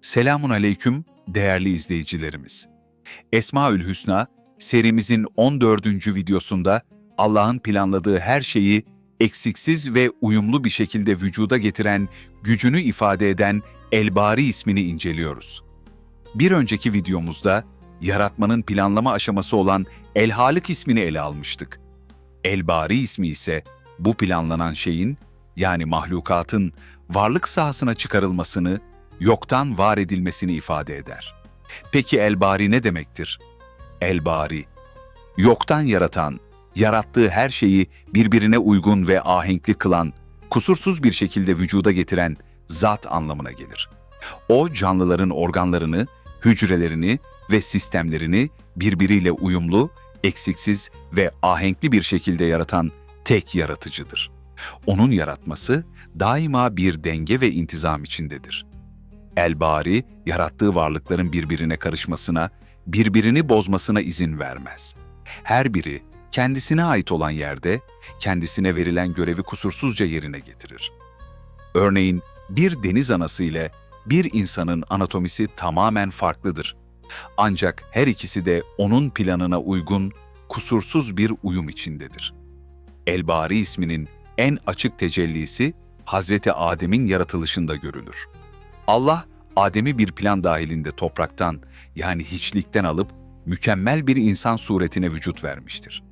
Selamun aleyküm değerli izleyicilerimiz. Esmaül Hüsna serimizin 14. videosunda Allah'ın planladığı her şeyi eksiksiz ve uyumlu bir şekilde vücuda getiren, gücünü ifade eden Elbari ismini inceliyoruz. Bir önceki videomuzda yaratmanın planlama aşaması olan El-Halik ismini ele almıştık. Elbari ismi ise bu planlanan şeyin yani mahlukatın varlık sahasına çıkarılmasını, yoktan var edilmesini ifade eder. Peki elbari ne demektir? Elbari, yoktan yaratan, yarattığı her şeyi birbirine uygun ve ahenkli kılan, kusursuz bir şekilde vücuda getiren zat anlamına gelir. O canlıların organlarını, hücrelerini ve sistemlerini birbiriyle uyumlu, eksiksiz ve ahenkli bir şekilde yaratan tek yaratıcıdır. Onun yaratması daima bir denge ve intizam içindedir. Elbari, yarattığı varlıkların birbirine karışmasına, birbirini bozmasına izin vermez. Her biri kendisine ait olan yerde, kendisine verilen görevi kusursuzca yerine getirir. Örneğin bir deniz anası ile bir insanın anatomisi tamamen farklıdır. Ancak her ikisi de onun planına uygun, kusursuz bir uyum içindedir. Elbari isminin en açık tecellisi Hazreti Adem'in yaratılışında görülür. Allah, Adem'i bir plan dahilinde topraktan yani hiçlikten alıp mükemmel bir insan suretine vücut vermiştir.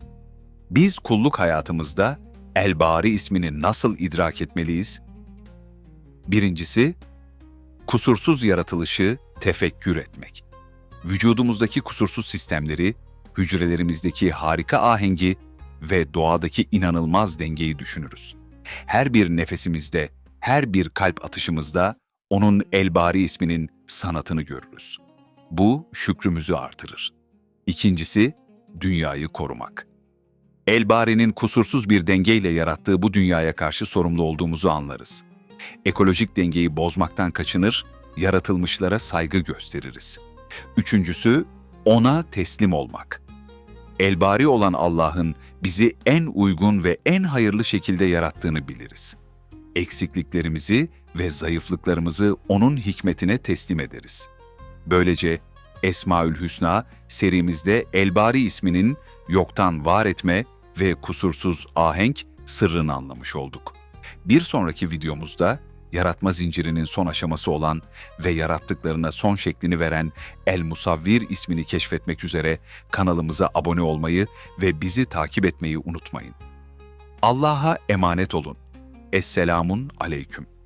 Biz kulluk hayatımızda Elbari ismini nasıl idrak etmeliyiz? Birincisi, kusursuz yaratılışı tefekkür etmek. Vücudumuzdaki kusursuz sistemleri, hücrelerimizdeki harika ahengi ve doğadaki inanılmaz dengeyi düşünürüz. Her bir nefesimizde, her bir kalp atışımızda onun Elbari isminin sanatını görürüz. Bu şükrümüzü artırır. İkincisi, dünyayı korumak. Elbari'nin kusursuz bir dengeyle yarattığı bu dünyaya karşı sorumlu olduğumuzu anlarız. Ekolojik dengeyi bozmaktan kaçınır, yaratılmışlara saygı gösteririz. Üçüncüsü, ona teslim olmak. Elbari olan Allah'ın bizi en uygun ve en hayırlı şekilde yarattığını biliriz. Eksikliklerimizi ve zayıflıklarımızı O'nun hikmetine teslim ederiz. Böylece Esmaül Hüsna serimizde Elbari isminin yoktan var etme ve kusursuz ahenk sırrını anlamış olduk. Bir sonraki videomuzda yaratma zincirinin son aşaması olan ve yarattıklarına son şeklini veren El Musavvir ismini keşfetmek üzere kanalımıza abone olmayı ve bizi takip etmeyi unutmayın. Allah'a emanet olun. Esselamun aleyküm.